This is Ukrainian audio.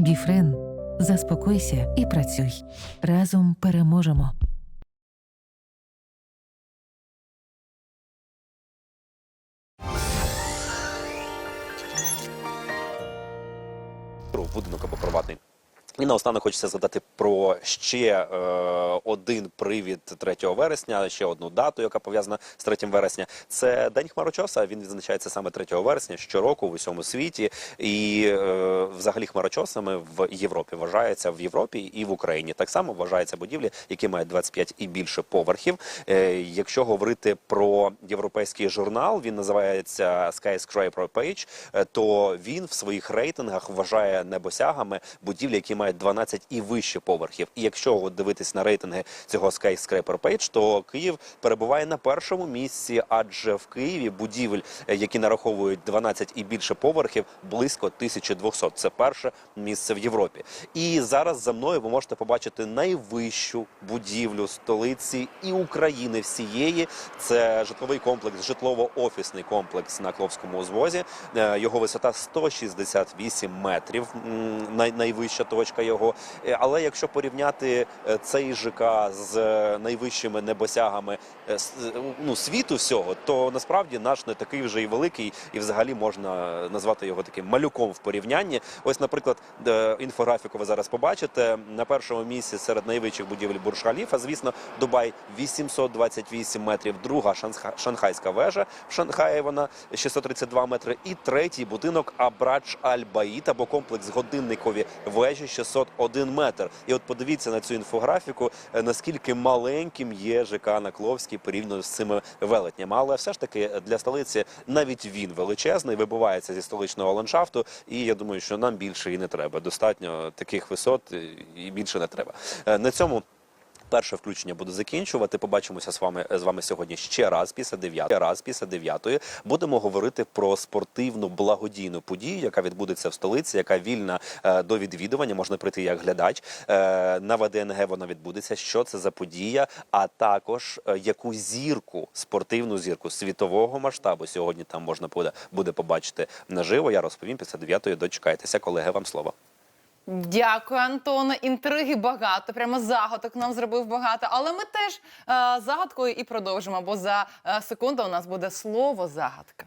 Біфрен. Заспокойся і працюй. Разом переможемо. Будинок або приватний. І наостанок хочеться згадати про ще е, один привід 3 вересня, ще одну дату, яка пов'язана з 3 вересня. Це День Хмарочоса. Він відзначається саме 3 вересня щороку в усьому світі. І е, взагалі хмарочосами в Європі вважається в Європі і в Україні. Так само вважаються будівлі, які мають 25 і більше поверхів. Е, якщо говорити про європейський журнал, він називається Skyscraper Page, е, то він в своїх рейтингах вважає небосягами будівлі, які мають 12 і вище поверхів. І якщо дивитись на рейтинги цього Skyscraper Page, то Київ перебуває на першому місці, адже в Києві будівель, е, які нараховують 12 і більше поверхів, близько 1200. Це перше місце в Європі. І зараз за мною ви можете побачити найвищу будівлю столиці і України всієї. Це житловий комплекс, житлово-офісний комплекс на Кловському узвозі. Е, Його висота 168 метрів, найвища точка його. Е, Але якщо порівняти е, цей ЖК з е, найвищими небосягами ну, світу всього, то насправді наш не такий вже і великий, і взагалі можна назвати його таким малюком в порівнянні. Ось, наприклад, інфографіку ви зараз побачите. На першому місці серед найвищих будівель Бурж Халіфа, звісно, Дубай 828 метрів. Друга Шанха- шанхайська вежа в Шанхаї. Вона 632 метри. І третій будинок Абрадж Аль Баїт або комплекс годинникові вежі 601 метр. І от подивіться на цю інфографіку, е, наскільки маленьким є ЖК Накловський порівняно з цими велетнями. Але все ж таки для столиці навіть він величезний, вибивається зі столичного ландшафту. І я думаю, що нам більше і не треба. Достатньо таких висот е, і більше не треба. Е, На цьому. Перше включення буду закінчувати. Побачимося з вами з вами сьогодні ще раз після 9 раз після 9 Будемо говорити про спортивну благодійну подію, яка відбудеться в столиці, яка вільна е, до відвідування. Можна прийти як глядач. Е, на ВДНГ вона відбудеться. Що це за подія? А також е, яку зірку, спортивну зірку світового масштабу сьогодні там можна буде, побачити наживо. Я розповім після 9 Дочекайтеся, колеги. Вам слово. Дякую, Антоне. Інтриги багато. Прямо загадок нам зробив багато. Але ми теж е, загадкою і продовжимо, бо за е, секунду у нас буде слово загадка.